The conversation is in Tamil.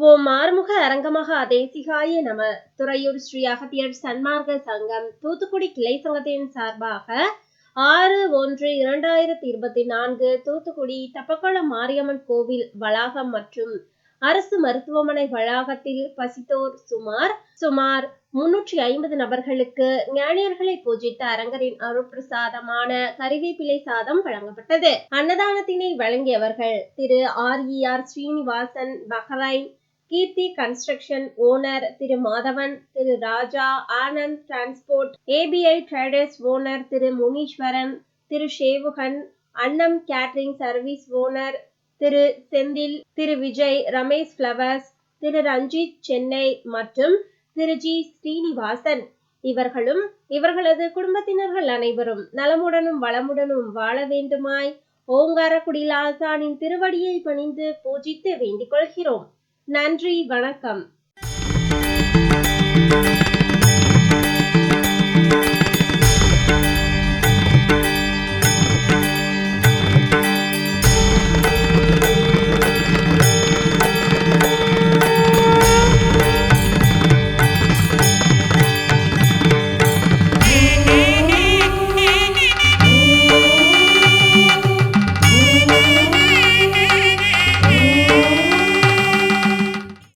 ஓம் ஆறுமுக அரங்கமாக தேசிகாய நம. துறையூர் ஸ்ரீ அகத்தியர் சன்மார்க்க சங்கம் தூத்துக்குடி கிளை சங்கத்தின் சார்பாக ஆறு ஒன்று இரண்டாயிரத்தி இருபத்தி நான்கு தூத்துக்குடி தப்பக்குளம் மாரியம்மன் கோவில் வளாகம் மற்றும் அரசு மருத்துவமனை வளாகத்தில் பசித்தோர் சுமார் சுமார் முன்னூற்றி ஐம்பது நபர்களுக்கு ஞானியர்களை பூஜித்த அரங்கரின் அருட்பிரசாதமான கறிவேப்பிலை சாதம் வழங்கப்பட்டது. அன்னதானத்தினை வழங்கியவர்கள் Thiru R E R Srinivasan Bahrain Keerthi construction owner Thiru Madhavan Thiru Raja Anand transport API traders owner Thiru Muneeswaran Thiru Sevugan Annam catering service owner Thiru Senthil Thiru Vijay Ramesh flowers Thiru Ranjith Chennai மற்றும் திரு ஜி ஸ்ரீனிவாசன். இவர்களும் இவர்களது குடும்பத்தினர்கள் அனைவரும் நலமுடனும் வளமுடனும் வாழ வேண்டுமாய் ஓங்காரக்குடியில் ஆசானின் திருவடியை பணிந்து பூஜித்து வேண்டிக் கொள்கிறோம். நன்றி வணக்கம்.